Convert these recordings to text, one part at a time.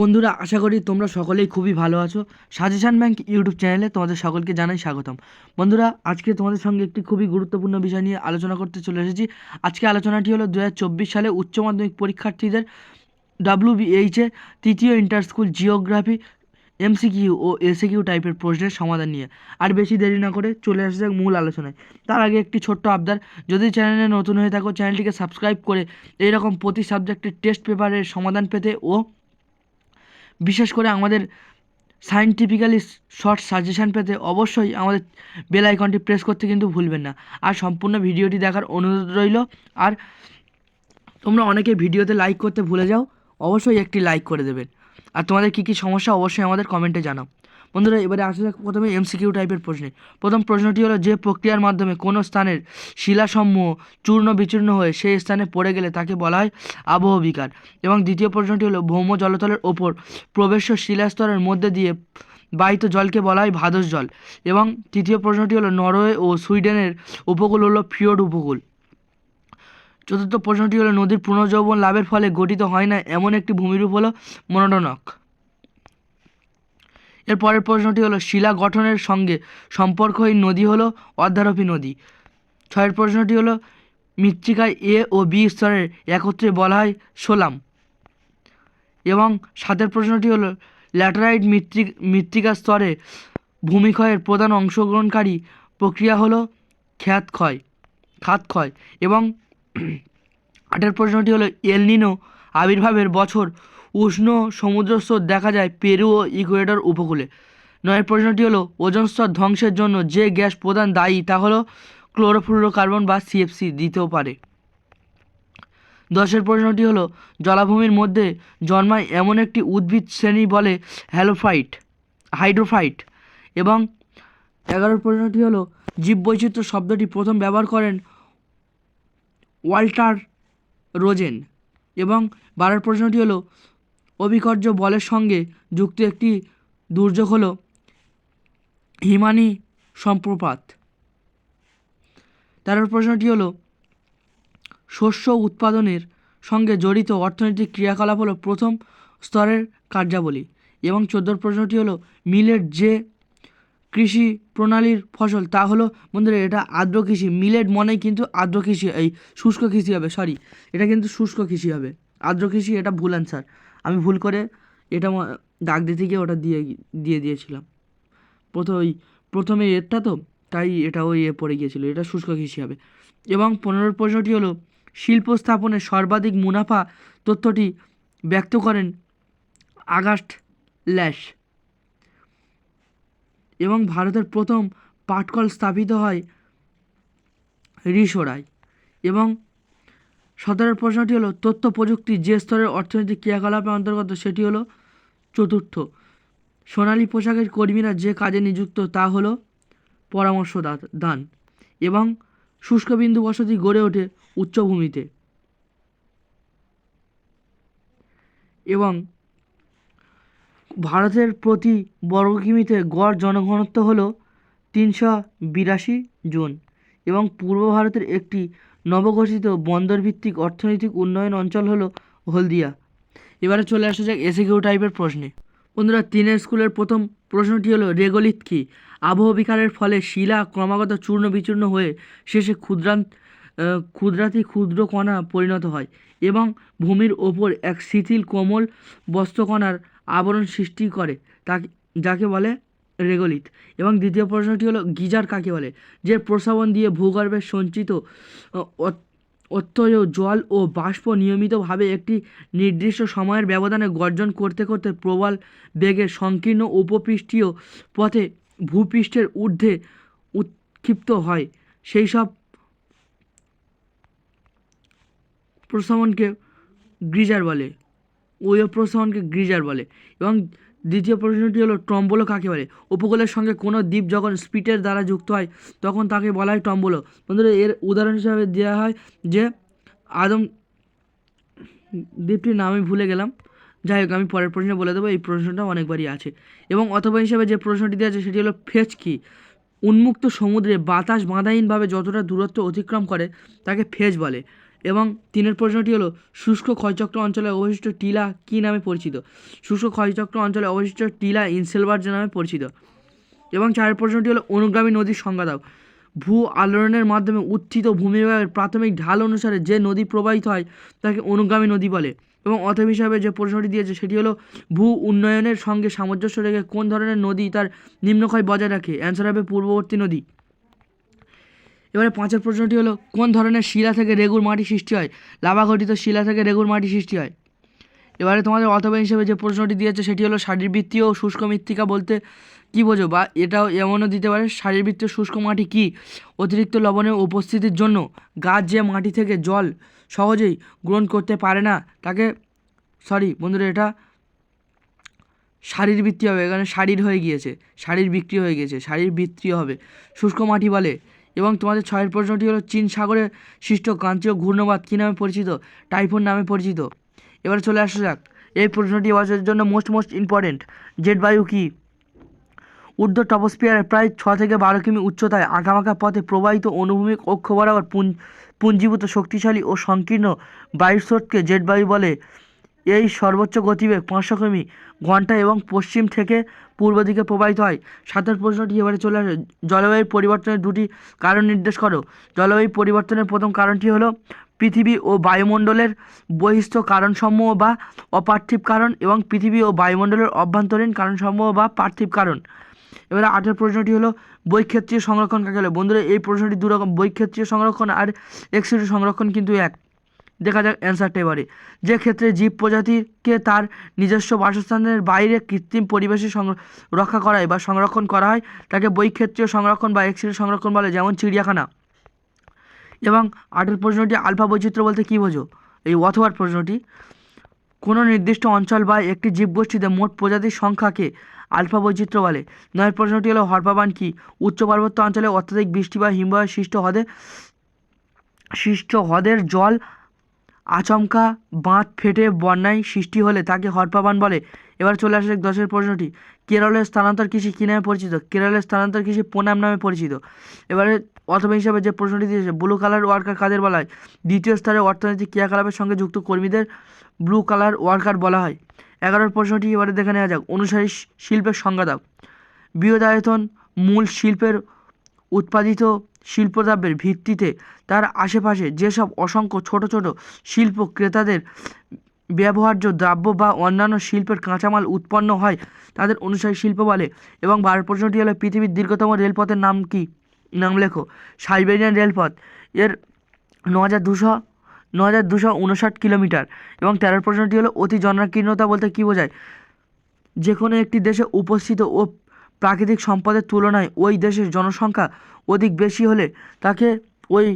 বন্ধুরা, আশা করি তোমরা সকলেই খুবই ভালো আছো। সাজেশন ব্যাংক ইউটিউব চ্যানেলে তোমাদের সকলকে জানাই স্বাগতম। বন্ধুরা, আজকে তোমাদের সঙ্গে একটি খুবই গুরুত্বপূর্ণ বিষয় নিয়ে আলোচনা করতে চলে এসেছি। আজকে আলোচনাটি হলো দু হাজার চব্বিশ সালে উচ্চ মাধ্যমিক পরীক্ষার্থীদের ডাব্লিউবিএইচে তৃতীয় ইন্টার স্কুল জিওগ্রাফি এমসিকিউ ও এসিকিউ টাইপের প্রশ্নের সমাধান নিয়ে। আর বেশি দেরি না করে চলে আসা মূল আলোচনায়। তার আগে একটি ছোট্ট আবদার, যদি চ্যানেলে নতুন হয়ে থাকো, চ্যানেলটিকে সাবস্ক্রাইব করে এইরকম প্রতি সাবজেক্টের টেস্ট পেপারের সমাধান পেতে ও বিশেষ করে আমাদের সায়েন্টিফিক্যালি শর্ট সাজেশান পেতে অবশ্যই আমাদের বেল আইকনটি প্রেস করতে কিন্তু ভুলবেন না। আর সম্পূর্ণ ভিডিওটি দেখার অনুরোধ রইল। আর তোমরা অনেকে ভিডিওতে লাইক করতে ভুলে যাও, অবশ্যই একটি লাইক করে দেবেন। আর তোমাদের কী কী সমস্যা, অবশ্যই আমাদের কমেন্টে জানাও। বন্ধুরা, এবারে আসা যাক প্রথমে এমসিকিউ টাইপের প্রশ্নে। প্রথম প্রশ্নটি হলো, যে প্রক্রিয়ার মাধ্যমে কোনো স্থানের শিলাসমূহ চূর্ণ বিচূর্ণ হয়ে সেই স্থানে পড়ে গেলে তাকে বলা হয় আবহ বিকার। এবং দ্বিতীয় প্রশ্নটি হলো, ভৌম জলতলের ওপর প্রবেশ্য শিলাস্তরের মধ্যে দিয়ে বাহিত জলকে বলা হয় ভাদস জল। এবং তৃতীয় প্রশ্নটি হলো, নরওয়ে ও সুইডেনের উপকূল হলো ফিওর্ড উপকূল। চতুর্থ প্রশ্নটি হলো, নদীর পুনর্যৌবন লাভের ফলে গঠিত হয় না এমন একটি ভূমিরূপ হলো মনোডনক। এর পরের প্রশ্নটি হলো, শিলা গঠনের সঙ্গে সম্পর্কহীন নদী হলো অধ্যারোপী নদী। ছয়ের প্রশ্নটি হলো, মৃত্তিকায় এ ও বি স্তরের একত্রে বলা হয় সোলাম। এবং সাতের প্রশ্নটি হলো, ল্যাটারাইট মৃত্তিক, মৃত্তিকা স্তরে ভূমিক্ষয়ের প্রধান অংশগ্রহণকারী প্রক্রিয়া হলো খ্যাত ক্ষয় খাত ক্ষয় এবং আটের প্রশ্নটি হলো এলনিনো আবির্ভাবের বছর উষ্ণ সমুদ্র সমুদ্রস্তর দেখা যায় পেরু ও ইকুয়েডর উপকূলে। নয়, প্রশ্নটি হলো, ওজন স্তর ধ্বংসের জন্য যে গ্যাস প্রধান দায়ী, তা হলো ক্লোরোফ্লুরোকার্বন বা সিএফসি দিতেও পারে। দশের প্রশ্নটি হলো, জলাভূমির মধ্যে জন্মায় এমন একটি উদ্ভিদ শ্রেণি বলে হ্যালোফাইট, হাইড্রোফাইট এবং এগারোর প্রশ্নটি হলো, জীববৈচিত্র্য শব্দটি প্রথম ব্যবহার করেন ওয়াল্টার রোজেন এবং বারোর প্রশ্নটি হলো অভিকর্য বলের সঙ্গে যুক্ত একটি দুর্যোগ হলো হিমানি সম্প্রপাত। তেরোর প্রশ্নটি হলো, শস্য উৎপাদনের সঙ্গে জড়িত অর্থনৈতিক ক্রিয়াকলাপ হলো প্রথম স্তরের কার্যাবলী এবং চোদ্দোর প্রশ্নটি হলো মিলেট যে কৃষি প্রণালীর ফসল তা হলো, বন্ধুরা, এটা আর্দ্র কৃষি। মিলেট মনেই কিন্তু আর্দ্র কৃষি, এই শুষ্ক কৃষি হবে সরি এটা কিন্তু শুষ্ক কৃষি হবে। আর্দ্র কৃষি, এটা ভুল অ্যান্সার আমি ভুল করে এটা দাগ দিতে গিয়ে ওটা দিয়ে দিয়ে দিয়েছিলাম। প্রথম ওই প্রথমে এরটা তো, তাই এটা ওই এ পড়ে গিয়েছিল, এটা শুষ্ক কৃষি হবে। এবং পনেরোর প্রশ্নটি হলো, শিল্প স্থাপনের সর্বাধিক মুনাফা তথ্যটি ব্যক্ত করেন আগস্ট ল্যাশ। এবং ভারতের প্রথম পাটকল স্থাপিত হয় রিসোরায় এবং সতেরোর প্রশ্নটি হলো, তথ্য প্রযুক্তি যে স্তরের অর্থনৈতিক ক্রিয়াকলাপের অন্তর্গত সেটি হলো চতুর্থ। সোনালী পোশাকের কর্মীরা যে কাজে নিযুক্ত তা হলো পরামর্শ দান এবং শুষ্ক বিন্দু বসতি গড়ে ওঠে উচ্চভূমিতে। এবং ভারতের প্রতি বর্গ কিমিতে গড় জনঘনত্ব হলো তিনশো বিরাশি জন এবং পূর্ব ভারতের একটি নবগঠিত বন্দরভিত্তিক অর্থনৈতিক উন্নয়ন অঞ্চল হলো হলদিয়া। এবারে চলে আসা যাক এসিকিউ টাইপের প্রশ্নে। বন্ধুরা তিনের স্কুলের প্রথম প্রশ্নটি হলো রেগলিত কি? আবহ বিকারের ফলে শিলা ক্রমাগত চূর্ণ বিচূর্ণ হয়ে শেষে ক্ষুদ্রান্ত আহ, ক্ষুদ্রাতি ক্ষুদ্র কণা পরিণত হয় এবং ভূমির ওপর এক শিথিল কোমল বস্ত্রকণার আবরণ সৃষ্টি করে তাকে যাকে বলে রেগলিত এবং দ্বিতীয় প্রশ্নটি হলো, গিজার কাকে বলে? যে প্রসাবন দিয়ে ভূগর্ভে সঞ্চিত অত্যয় জল ও বাষ্প নিয়মিতভাবে একটি নির্দিষ্ট সময়ের ব্যবধানে গর্জন করতে করতে প্রবল বেগে সংকীর্ণ উপপৃষ্ঠীয় পথে ভূপৃষ্ঠের ঊর্ধ্বে উৎক্ষিপ্ত হয়। সেই সব প্রশমনকে গ্রিজার বলে। ওই প্রশমনকে গ্রিজার বলে। এবং দ্বিতীয় প্রশ্নটি হলো টম্বলো কাকে বলে? উপকূলের সঙ্গে কোনো দ্বীপ যখন স্পিটের দ্বারা যুক্ত হয়, তখন তাকে বলা হয় টম্বলো। বন্ধুরা, এর উদাহরণ হিসাবে দেওয়া হয় যে, আদম, দ্বীপটির নাম আমি ভুলে গেলাম। যাই হোক, আমি পরের প্রশ্নে বলে দেবো, এই প্রশ্নটা অনেকবারই আছে। এবং অথবা হিসাবে যে প্রশ্নটি দেওয়া আছে, সেটি হলো ফেচ কি? উন্মুক্ত সমুদ্রে বাতাস বাঁধাহীনভাবে যতটা দূরত্ব অতিক্রম করে, তাকে ফেজ বলে। এবং তিনের প্রশ্নটি হলো, শুষ্ক ক্ষয়চক্র অঞ্চলে অবশিষ্ট টিলা কী নামে পরিচিত? শুষ্ক ক্ষয়চক্র অঞ্চলে অবশিষ্ট টিলা ইনসেলবার্জ নামে পরিচিত। এবং চারের প্রশ্নটি হলো, অনুগামী নদীর সংজ্ঞা দাও। ভূ আলোড়নের মাধ্যমে উত্থিত ভূমিভাগের প্রাথমিক ঢাল অনুসারে যে নদী প্রবাহিত হয়, তাকে অনুগামী নদী বলে। এবং অতএব হিসাবে যে প্রশ্নটি দিয়েছে, সেটি হলো, ভূ উন্নয়নের সঙ্গে সামঞ্জস্য রেখে কোন ধরনের নদী তার নিম্নক্ষয় বজায় রাখে? অ্যান্সার হবে, পূর্ববর্তী নদী। এবারে পাঁচের প্রশ্নটি হলো, কোন ধরনের শিলা থেকে রেগুর মাটি সৃষ্টি হয়? লাভা গঠিত শিলা থেকে রেগুর মাটি সৃষ্টি হয়। এবারে তোমাদের অথবা হিসেবে যে প্রশ্নটি দিয়েছে, সেটি হলো, শারীরবৃত্তীয় ও শুষ্ক মৃত্তিকা বলতে কী বোঝো? বা এটাও এমনও দিতে পারে, শারীরবৃত্তীয় শুষ্ক মাটি কি? অতিরিক্ত লবণের উপস্থিতির জন্য গাছ যে মাটি থেকে জল সহজেই গ্রহণ করতে পারে না, তাকে সরি বন্ধুরা, এটা শারীরবৃত্তি হবে। এখানে শারীর হয়ে গিয়েছে, শারীর বিক্রি হয়ে গিয়েছে শারীর বৃত্তি হবে। শুষ্ক মাটি বলে এবং তোমাদের ছয়ের প্রশ্নটি হলো চীন সাগরে সৃষ্ট ক্রান্তীয় ঘূর্ণবাদ কী নামে পরিচিত? টাইফুন নামে পরিচিত। এবারে চলে আসা যাক। এই প্রশ্নটি এবছরের জন্য মোস্ট মোস্ট ইম্পর্টেন্ট জেট বায়ু কী? ঊর্ধ্ব টপোস্ফিয়ারের প্রায় ছ থেকে বারো কিমি উচ্চতায় আঁকামাঁকা পথে প্রবাহিত অনুভূমিক অক্ষ বরাবর পুঞ্জ, পুঞ্জীভূত শক্তিশালী ও সংকীর্ণ বায়ুর স্রোতকে জেট বায়ু বলে। এই সর্বোচ্চ গতিবেগ পাঁচশো কিমি, ঘণ্টা এবং পশ্চিম থেকে পূর্ব দিকে প্রবাহিত হয়। সাতের প্রশ্নটি এবারে চলে আসে। জলবায়ুর পরিবর্তনের দুটি কারণ নির্দেশ করো। জলবায়ু পরিবর্তনের প্রথম কারণটি হলো পৃথিবী ও বায়ুমণ্ডলের বহিস্থ কারণসমূহ বা অপার্থিব কারণ এবং পৃথিবী ও বায়ুমণ্ডলের অভ্যন্তরীণ কারণসমূহ বা পার্থিব কারণ। এবারে আটের প্রশ্নটি হলো বৈক্ষেত্রীয় সংরক্ষণ কাকে বলে? বন্ধুরা, এই প্রশ্নটি দুরকম। বৈক্ষেত্রীয় সংরক্ষণ আর এক্সিডি সংরক্ষণ কিন্তু এক। দেখা যাক অ্যান্সারটা এবারে। যে ক্ষেত্রে জীব প্রজাতিকে তার নিজস্ব বাসস্থানের বাইরে কৃত্রিম পরিবেশে রক্ষা করা হয় বা সংরক্ষণ করা হয়, তাকে বৈক্ষেত্রীয় সংরক্ষণ বা এক্সিডি সংরক্ষণ বলে, যেমন চিড়িয়াখানা। এবং আটের প্রশ্নটি আলফা বৈচিত্র্য বলতে কী বোঝো? এই অথবার প্রশ্নটি, কোনো নির্দিষ্ট অঞ্চল বা একটি জীবগোষ্ঠীতে মোট প্রজাতির সংখ্যাকে আলফা বৈচিত্র্য বলে? নয়ের প্রশ্নটি হলো হরপাবান কি? উচ্চ পার্বত্য অঞ্চলে অত্যাধিক বৃষ্টি বা হিমবাহ সৃষ্ট হ্রদে সৃষ্ট হ্রদের জল আচমকা বাঁধ ফেটে বন্যায় সৃষ্টি হলে তাকে হরপাবান বলে। এবার চলে আসে দশের প্রশ্নটি। কেরলের স্থানান্তর কৃষি কী নামে পরিচিত? কেরলের স্থানান্তর কৃষি পোনাম নামে পরিচিত। এবারে অথবা হিসাবে যে প্রশ্নটি দিয়েছে ব্লু কালার ওয়ার্কার কাদের বলা হয়? দ্বিতীয় স্তরে অর্থনৈতিক ক্রিয়াকলাপের সঙ্গে যুক্ত কর্মীদের ব্লু কালার ওয়ার্কার বলা হয়। এগারোর প্রশ্নটি এবারে দেখে নেওয়া যাক। অনুসারী শিল্পের সংজ্ঞা দাও। বৃহদায়তন মূল শিল্পের উৎপাদিত শিল্পদ্রব্যের ভিত্তিতে তার আশেপাশে যেসব অসংখ্য ছোট ছোট শিল্প ক্রেতাদের ব্যবহার্য দ্রব্য বা অন্যান্য শিল্পের কাঁচামাল উৎপন্ন হয়, তাদের অনুসারী শিল্প বলে এবং বারো প্রশ্নটি হলো পৃথিবীর দীর্ঘতম রেলপথের নাম কি? নাম লেখো, সাইবেরিয়ান রেলপথ। এর ন হাজার দুশো ন হাজার দুশো উনষাট কিলোমিটার এবং তেরো প্রশ্নটি হলো অতি জনাকীর্ণতা বলতে কী বোঝায়? যে কোনো একটি দেশে উপস্থিত ও প্রাকৃতিক সম্পদের তুলনায় ওই দেশের জনসংখ্যা অধিক বেশি হলে তাকে ওই,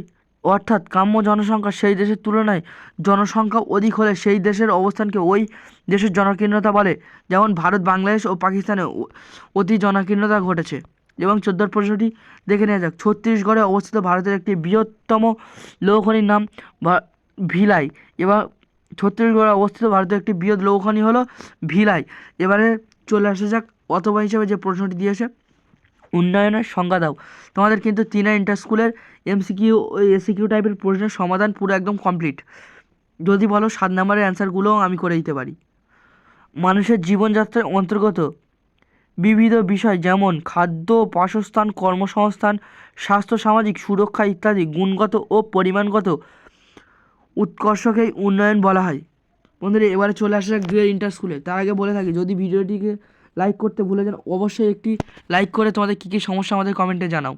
অর্থাৎ কাম্য জনসংখ্যা সেই দেশের তুলনায় জনসংখ্যা অধিক হলে সেই দেশের অবস্থানকে ওই দেশের জনাকীর্ণতা বলে। যেমন ভারত, বাংলাদেশ ও পাকিস্তানে অতি জনাকীর্ণতা ঘটেছে। এবং চোদ্দোর প্রশ্নটি দেখে নেওয়া যাক। ছত্তিশগড়ে অবস্থিত ভারতের একটি বৃহত্তম লৌহখনির নাম ভিলাই। এবং ছত্তিশগড়ে অবস্থিত ভারতের একটি বৃহৎ লৌহখনি হলো ভিলাই। এবারে চলে আসা যাক অথবা হিসেবে যে প্রশ্নটি দিয়েছে, উন্নয়নের সংজ্ঞা দাও। তোমাদের কিন্তু তিনা ইন্টার স্কুলের এমসিকিউ এসিকিউ টাইপের প্রশ্নের সমাধান পুরো একদম কমপ্লিট যদি বলো সাত নম্বরের অ্যান্সারগুলোও আমি করে দিতে পারি। মানুষের জীবনযাত্রার অন্তর্গত বিবিধ বিষয় যেমন খাদ্য, বাসস্থান, কর্মসংস্থান, স্বাস্থ্য, সামাজিক সুরক্ষা ইত্যাদি গুণগত ও পরিমাণগত উৎকর্ষকেই উন্নয়ন বলা হয়। বন্ধুরা, এবারে চলে আসা যাক দুয়ের ইন্টার স্কুলে তার আগে বলে থাকি, যদি ভিডিওটিকে লাইক করতে ভুলে যান। অবশ্যই একটি লাইক করে তোমাদের কী কী সমস্যা আমাদের কমেন্টে জানাও।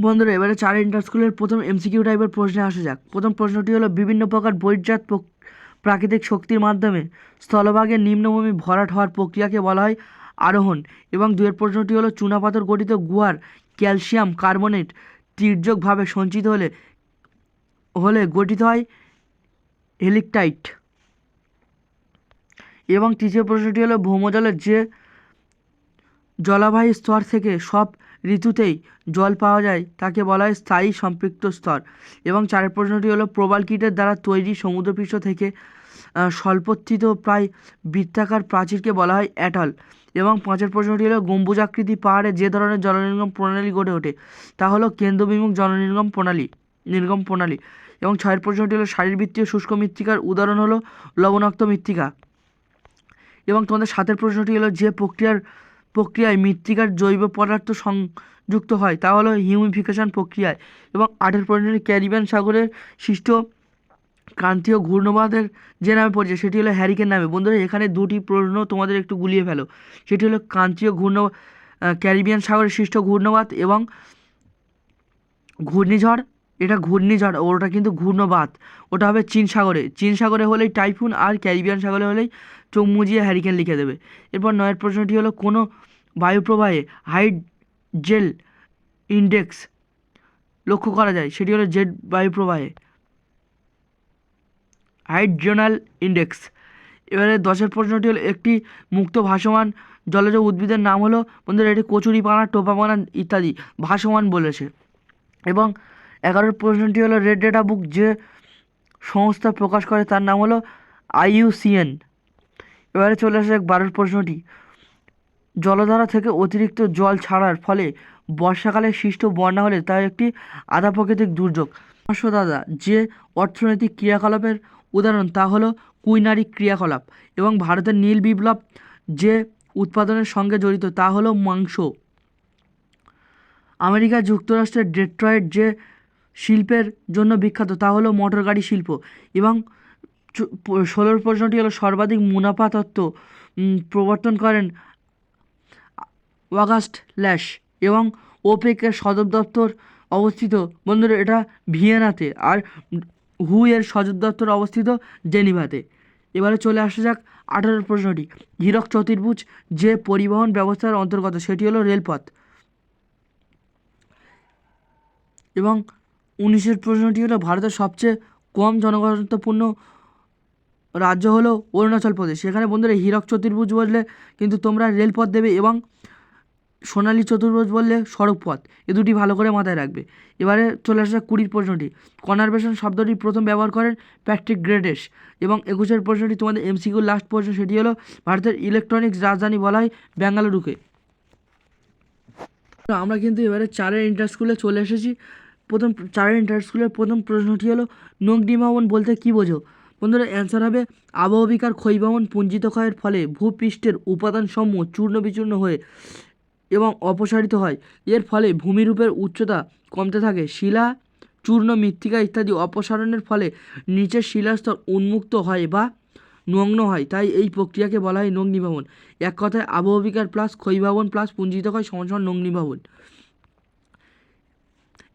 বন্ধুরা, এবারে চার ইন্টার স্কুলের প্রথম এমসিকিউ টাইপের প্রশ্নে আসা যাক। প্রথম প্রশ্নটি হলো, বিভিন্ন প্রকার প্রক- প্রাকৃতিক শক্তির মাধ্যমে স্থলভাগের নিম্নভূমি ভরাট হওয়ার প্রক্রিয়াকে বলা হয় আরোহণ এবং দুয়ের প্রশ্নটি হলো, চুনাপাথর গঠিত গুহার ক্যালসিয়াম কার্বনেট তির্যকভাবে সঞ্চিত হলে হলে গঠিত হয় হেলিকটাইট। এবং তৃতীয় প্রশ্নটি হলো, ভৌমজলের যে জলবায়ু স্তর থেকে সব ঋতুতেই জল পাওয়া যায়, তাকে বলা হয় স্থায়ী সম্পৃক্ত স্তর। এবং চারের প্রশ্নটি হলো, প্রবাল কীটের দ্বারা তৈরি সমুদ্রপৃষ্ঠ থেকে স্বল্পোত্থিত প্রায় বৃত্তাকার প্রাচীরকে বলা হয় অ্যাটল। এবং পাঁচের প্রশ্নটি হলো, গম্বুজাকৃতি পাহাড়ে যে ধরনের জলনির্গম প্রণালী গড়ে ওঠে, তা হলো কেন্দ্রবিমুখ জলনির্গম প্রণালী, নির্গম প্রণালী। এবং ছয়ের প্রশ্নটি হলো, শারীরবৃত্তীয় শুষ্ক মৃত্তিকার উদাহরণ হলো লবণাক্ত মৃত্তিকা। এবং তোমাদের সাতের প্রশ্নটি হলো, যে প্রক্রিয়ার প্রক্রিয়ায় মৃত্তিকার জৈব পদার্থ সংযুক্ত হয়, তা হলো হিউমিফিকেশন প্রক্রিয়ায় এবং আটের প্রশ্নটি ক্যারিবিয়ান সাগরের সৃষ্ট ক্রান্তীয় ঘূর্ণবাদের যে নামে পরিচয় সেটি হলো হ্যারিকেন নামে। বন্ধুরা, এখানে দুটি প্রশ্ন তোমাদের একটু গুলিয়ে ফেলো। সেটি হলো ক্রান্তীয় ঘূর্ণ ক্যারিবিয়ান সাগরের সৃষ্ট ঘূর্ণবাদ এবং ঘূর্ণিঝড় এটা ঘূর্ণিঝড় ওটা কিন্তু ঘূর্ণবাত। ওটা হবে চীন সাগরে। চীন সাগরে হলেই টাইফুন আর ক্যারিবিয়ান সাগরে হলেই চোখ মুজিয়ে হ্যারিকেন লিখে দেবে। এরপর নয়ের প্রশ্নটি হলো, কোনো বায়ুপ্রবাহে হাইট জেল ইন্ডেক্স লক্ষ্য করা যায়? সেটি হলো জেড বায়ুপ্রবাহে হাইড্রোনাল ইন্ডেক্স। এবারে দশের প্রশ্নটি হলো, একটি মুক্ত ভাসমান জলজ উদ্ভিদের নাম হলো, বন্ধুরা, এটি কচুরিপানা, টোপাপানা ইত্যাদি ভাসমান বলেছে। এবং এগারোর প্রশ্নটি হলো রেড ডেটা বুক যে সংস্থা প্রকাশ করে তার নাম হলো আইইউসিএন এবারে চলে আসে বারোর প্রশ্নটি। জলধারা থেকে অতিরিক্ত জল ছাড়ার ফলে বর্ষাকালে সৃষ্ট বন্যা হলে তা একটি আধা প্রাকৃতিক দুর্যোগ দাদা, যে অর্থনৈতিক ক্রিয়াকলাপের উদাহরণ তা হলো কুইনারি ক্রিয়াকলাপ এবং ভারতের নীল বিপ্লব যে উৎপাদনের সঙ্গে জড়িত তা হলো মাংস। আমেরিকা যুক্তরাষ্ট্রের ডেট্রয়েট যে শিল্পের জন্য বিখ্যাত, তা হলো মোটর গাড়ি শিল্প এবং ষোলোর প্রশ্নটি হলো সর্বাধিক মুনাফা তত্ত্ব প্রবর্তন করেন অগাস্ট ল্যাশ এবং ওপেকের সদর দপ্তর অবস্থিত, বন্ধুরা এটা ভিয়েনাতে আর হু এর সদর দপ্তর অবস্থিত জেনিভাতে। এবারে চলে আসা যাক আঠারোর প্রশ্নটি, হীরক চতুর্ভুজ যে পরিবহন ব্যবস্থার অন্তর্গত, সেটি হলো রেলপথ এবং উনিশের প্রশ্নটি হলো, ভারতের সবচেয়ে কম জনঘনত্বপূর্ণ রাজ্য হলো অরুণাচল প্রদেশ। সেখানে বন্ধুরা, হীরক চতুর্ভুজ বললে কিন্তু তোমরা রেলপথ দেবে এবং সোনালী চতুর্ভুজ বললে সড়ক পথ এ দুটি ভালো করে মাথায় রাখবে। এবারে চলে আসা কুড়ির প্রশ্নটি। কনারভেশন শব্দটি প্রথম ব্যবহার করেন প্যাট্রিক গ্রেডেস এবং একুশের প্রশ্নটি তোমাদের এমসিকিউ লাস্ট প্রশ্ন, সেটি হলো, ভারতের ইলেকট্রনিক্স রাজধানী বলা হয় বেঙ্গালুরুকে আমরা কিন্তু এবারে চারের ইন্টার স্কুলে চলে এসেছি। প্রথম চারের ইন্টার স্কুলের প্রথম প্রশ্নটি হলো নগ্নিভবন বলতে কী বোঝো? বন্ধুরা অ্যান্সার হবে আবহবিকার ক্ষয়ভবন পুঞ্জিত ক্ষয়ের ফলে ভূপৃষ্ঠের উপাদানসমূহ চূর্ণ বিচূর্ণ হয়ে এবং অপসারিত হয়। এর ফলে ভূমিরূপের উচ্চতা কমতে থাকে। শিলা, চূর্ণ মৃত্তিকা ইত্যাদি অপসারণের ফলে নিচের শিলাস্তর উন্মুক্ত হয় বা নগ্ন হয়। তাই এই প্রক্রিয়াকে বলা হয় নগ্নিভবন এক কথায় আবহবিকার প্লাস ক্ষয়ভবন প্লাস পুঞ্জিত ক্ষয় সমান সমান নগ্নিভবন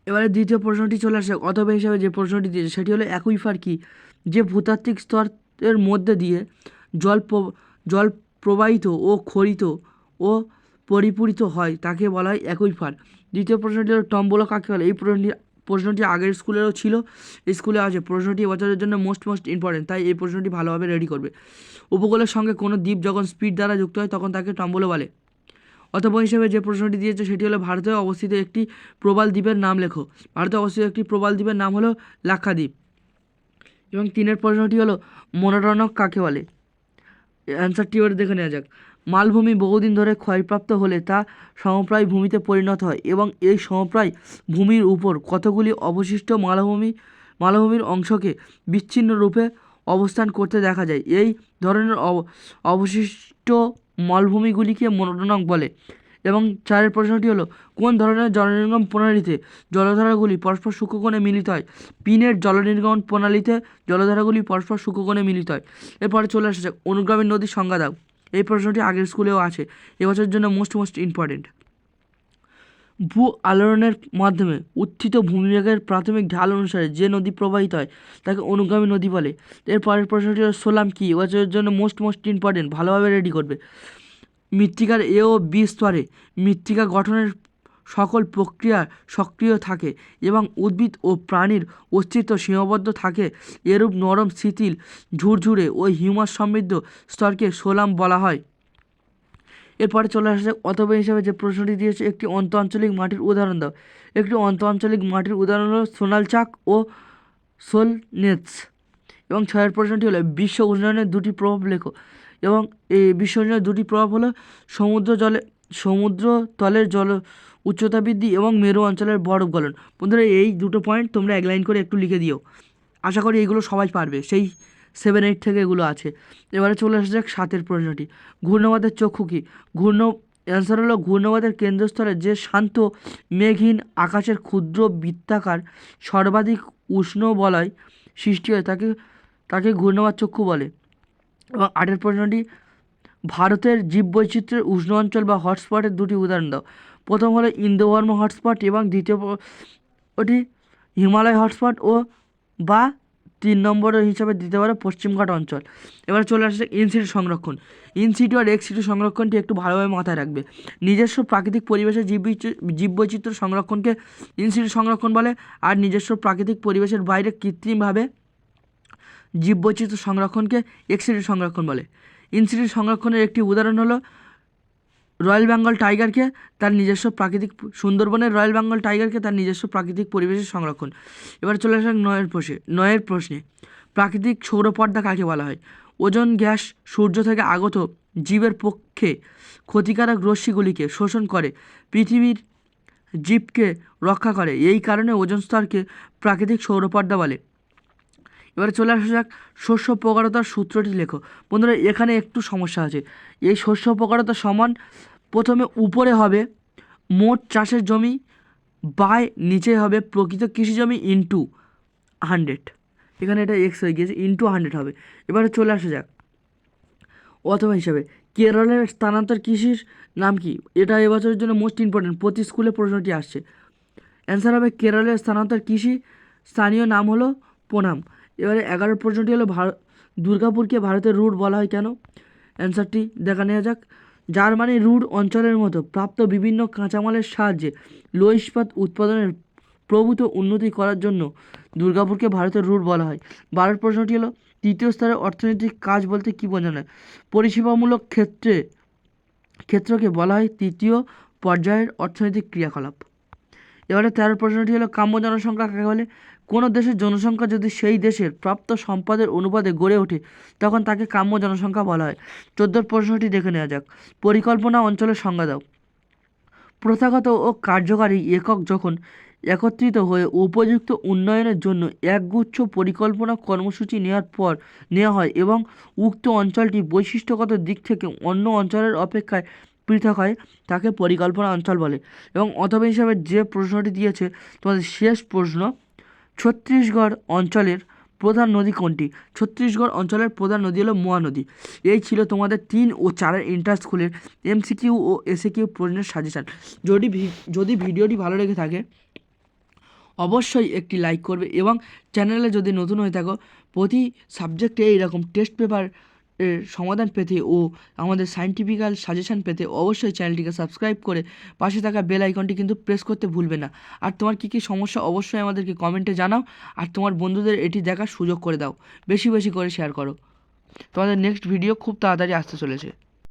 এবারে দ্বিতীয় প্রশ্নটি চলে আসে অথবা হিসাবে যে প্রশ্নটি দিয়েছে, সেটি হলো অ্যাকুইফার কি? যে ভূতাত্ত্বিক স্তরের মধ্যে দিয়ে জল জল প্রবাহিত ও খরিত ও পরিপূরিত হয়, তাকে বলা হয় অ্যাকুইফার দ্বিতীয় প্রশ্নটি হলো টম্বলো কাকে বলে? এই প্রশ্নটি প্রশ্নটি আগের স্কুলেরও ছিল স্কুলে আছে। প্রশ্নটি এবছরের জন্য মোস্ট মোস্ট ইম্পর্টেন্ট, তাই এই প্রশ্নটি ভালোভাবে রেডি করবে। উপকূলের সঙ্গে কোনো দ্বীপ যখন স্পিড দ্বারা যুক্ত হয়, তখন তাকে টম্বলো বলে। অথবা হিসেবে যে প্রশ্নটি দিয়েছে, সেটি হলো ভারতে অবস্থিত একটি প্রবাল দ্বীপের নাম লেখো। ভারতে অবস্থিত একটি প্রবাল দ্বীপের নাম হলো লাক্ষাদ্বীপ। এবং তিনের প্রশ্নটি হলো, মনোরণক কাকে বলে? অ্যান্সারটি এবার দেখে নেওয়া যাক। মালভূমি বহুদিন ধরে ক্ষয়প্রাপ্ত হলে তা সমপ্রায় ভূমিতে পরিণত হয় এবং এই সমপ্রায় ভূমির উপর কতগুলি অবশিষ্ট মালভূমি, মালভূমির অংশকে বিচ্ছিন্ন রূপে অবস্থান করতে দেখা যায়? এই ধরনের অব- অবশিষ্ট মালভূমিগুলিকে মনোরণক বলে এবং চারের প্রশ্নটি হলো, কোন ধরনের জলনির্গম প্রণালীতে জলধারাগুলি পরস্পর সূক্ষ্মকোণে মিলিত হয়? পিনের জলনির্গমন প্রণালীতে জলধারাগুলি পরস্পর সূক্ষ্মকোণে মিলিত হয়। এরপরে চলে আসছে অনুগ্রামের নদীর সংজ্ঞা দাও। এই প্রশ্নটি আগের স্কুলেও আছে। এবছরের জন্য মোস্ট মোস্ট ইম্পর্টেন্ট ভূ আলোড়নের মাধ্যমে উত্থিত ভূমিবেগের প্রাথমিক ঢাল অনুসারে যে নদী প্রবাহিত হয়, তাকে অনুগামী নদী বলে। এর পরের প্রশ্নটি হলো, সোলাম কি? এবছরের জন্য মোস্ট মোস্ট ইম্পর্টেন্ট, ভালোভাবে রেডি করবে। মৃত্তিকার এ ও বি স্তরে মৃত্তিকা গঠনের সকল প্রক্রিয়া সক্রিয় থাকে এবং উদ্ভিদ ও প্রাণীর অস্তিত্ব সীমাবদ্ধ থাকে। এরূপ নরম, শিথিল, ঝুরঝুরে ও হিউমাস সমৃদ্ধ স্তরকে সোলাম বলা হয়। এরপরে চলে আসা যাক অথবা হিসাবে যে প্রশ্নটি দিয়েছে, একটি অন্ত আঞ্চলিক মাটির উদাহরণ দাও। একটি অন্ত আঞ্চলিক মাটির উদাহরণ হলো সোনাল চাক ও সোলনেটস এবং ছয়ের প্রশ্নটি হলো, বিশ্ব উন্নয়নের দুটি প্রভাব লেখো। এবং এই বিশ্ব উন্নয়নের দুটি প্রভাব হলো, সমুদ্র জলে, সমুদ্র তলের জল, উচ্চতা বৃদ্ধি এবং মেরু অঞ্চলের বরফ গলন। বন্ধুরা, এই দুটো পয়েন্ট তোমরা এক লাইন করে একটু লিখে দিও। আশা করি এগুলো সবাই পারবে। সেই সেভেন, এইট থেকে এগুলো আছে। এবারে চলে আসা যাক সাতের প্রশ্নটি। ঘূর্ণবাদের চক্ষু কী? ঘূর্ণ অ্যান্সার হলো ঘূর্ণবাদের কেন্দ্রস্থলে যে শান্ত, মেঘহীন, আকাশের ক্ষুদ্র বৃত্তাকার সর্বাধিক উষ্ণ বলয় সৃষ্টি হয়, তাকে তাকে ঘূর্ণবাদ চক্ষু বলে। এবং আটের প্রশ্নটি, ভারতের জীববৈচিত্র্যের উষ্ণ অঞ্চল বা হটস্পটের দুটি উদাহরণ দাও। প্রথম হলো ইন্দোবর্ম হটস্পট এবং দ্বিতীয় ওটি হিমালয় হটস্পট ও বা তিন নম্বর হিসাবে দিতে পারে পশ্চিমঘাট অঞ্চল। এবারে চলে আসছে ইনসিটু সংরক্ষণ। ইনসিটু আর এক্সিটু সংরক্ষণটি একটু ভালোভাবে মাথায় রাখবে। নিজস্ব প্রাকৃতিক পরিবেশে জীববৈচি- জীববৈচিত্র্য সংরক্ষণকে ইনসিটু সংরক্ষণ বলে, আর নিজস্ব প্রাকৃতিক পরিবেশের বাইরে কৃত্রিমভাবে জীববৈচিত্র্য সংরক্ষণকে এক্সিটু সংরক্ষণ বলে। ইনসিটু সংরক্ষণের একটি উদাহরণ হলো রয়্যাল বেঙ্গল টাইগারকে তার নিজস্ব প্রাকৃতিক সুন্দরবনের রয়্যাল বেঙ্গল টাইগারকে তার নিজস্ব প্রাকৃতিক পরিবেশের সংরক্ষণ। এবার চলে আসা নয়ের প্রশ্নে নয়ের প্রশ্নে, প্রাকৃতিক সৌরপর্দা কাকে বলা হয়? ওজন, গ্যাস, সূর্য থেকে আগত জীবের পক্ষে ক্ষতিকারক রশ্মিগুলিকে শোষণ করে, পৃথিবীর জীবকে রক্ষা করে। এই কারণে ওজন স্তরকে প্রাকৃতিক সৌরপর্দা বলে। এবারে চলে আসা যাক শস্য প্রকারতার সূত্রটি লেখো। বন্ধুরা, এখানে একটু সমস্যা আছে। এই শস্য প্রকারতা সমান প্রথমে উপরে হবে মোট চাষের জমি, বাই নিচে হবে প্রকৃত কৃষি জমি ইন্টু হান্ড্রেড এখানে এটা এক্স হয়ে গিয়েছে ইন্টু হান্ড্রেড হবে। এবারে চলে আসা যাক। অথবা হিসাবে, কেরলের স্থানান্তর কৃষির নাম কি? এটা এবছরের জন্য মোস্ট ইম্পর্টেন্ট প্রতি স্কুলে প্রশ্নটি আসছে। অ্যান্সার হবে, কেরলের স্থানান্তর কৃষি, স্থানীয় নাম হলো পোনাম এবারে এগারো প্রশ্নটি হলো ভারত দুর্গাপুরকে ভারতের রুট বলা হয় কেন? অ্যান্সারটি দেখা নেওয়া যাক। জার্মানির রুট অঞ্চলের মতো প্রাপ্ত বিভিন্ন কাঁচামালের সাহায্যে লো ইস্পাত উৎপাদনের প্রভূত উন্নতি করার জন্য দুর্গাপুরকে ভারতের রুট বলা হয়। বারোর প্রশ্নটি হলো তৃতীয় স্তরের অর্থনৈতিক কাজ বলতে কী বোঝানো হয় পরিষেবামূলক ক্ষেত্রে ক্ষেত্রকে বলা হয় তৃতীয় পর্যায়ের অর্থনৈতিক ক্রিয়াকলাপ। এবারে তেরো প্রশ্নটি হলো কাম্য জনসংখ্যা কাকে বলে? কোনো দেশের জনসংখ্যা যদি সেই দেশের প্রাপ্ত সম্পদের অনুপাতে গড়ে ওঠে, তখন তাকে কাম্য জনসংখ্যা বলা হয়। চোদ্দোর প্রশ্নটি দেখে নেওয়া যাক। পরিকল্পনা অঞ্চলের সংজ্ঞা দাও। প্রথাগত ও কার্যকারী একক যখন একত্রিত হয়ে উপযুক্ত উন্নয়নের জন্য একগুচ্ছ পরিকল্পনা কর্মসূচি নেওয়ার পর নেওয়া হয় এবং উক্ত অঞ্চলটি বৈশিষ্ট্যগত দিক থেকে অন্য অঞ্চলের অপেক্ষায় পৃথক হয়, তাকে পরিকল্পনা অঞ্চল বলে। এবং অথবা হিসাবে যে প্রশ্নটি দিয়েছে, তোমাদের শেষ প্রশ্ন, ছত্তিশগড় অঞ্চলের প্রধান নদী কোনটি? ছত্তিশগড় অঞ্চলের প্রধান নদী হলো মহানদী এই ছিল তোমাদের তিন ও চারের ইন্টার স্কুলের এমসিকিউ ও এসএকিউ প্রশ্নের সাজেশান যদি যদি ভিডিওটি ভালো লেগে থাকে, অবশ্যই একটি লাইক করবে এবং চ্যানেলে যদি নতুন হয়ে থাকো, প্রতি সাবজেক্টে এইরকম টেস্ট পেপার এর সমাধান পেতে ও আমাদের সায়েন্টিফিক্যাল সাজেশান পেতে অবশ্যই চ্যানেলটিকে সাবস্ক্রাইব করে পাশে থাকা বেল আইকনটি কিন্তু প্রেস করতে ভুলবে না। আর তোমার কী কী সমস্যা অবশ্যই আমাদেরকে কমেন্টে জানাও। আর তোমার বন্ধুদের এটি দেখার সুযোগ করে দাও। বেশি বেশি করে শেয়ার করো। তোমাদের নেক্সট ভিডিও খুব তাড়াতাড়ি আসতে চলেছে।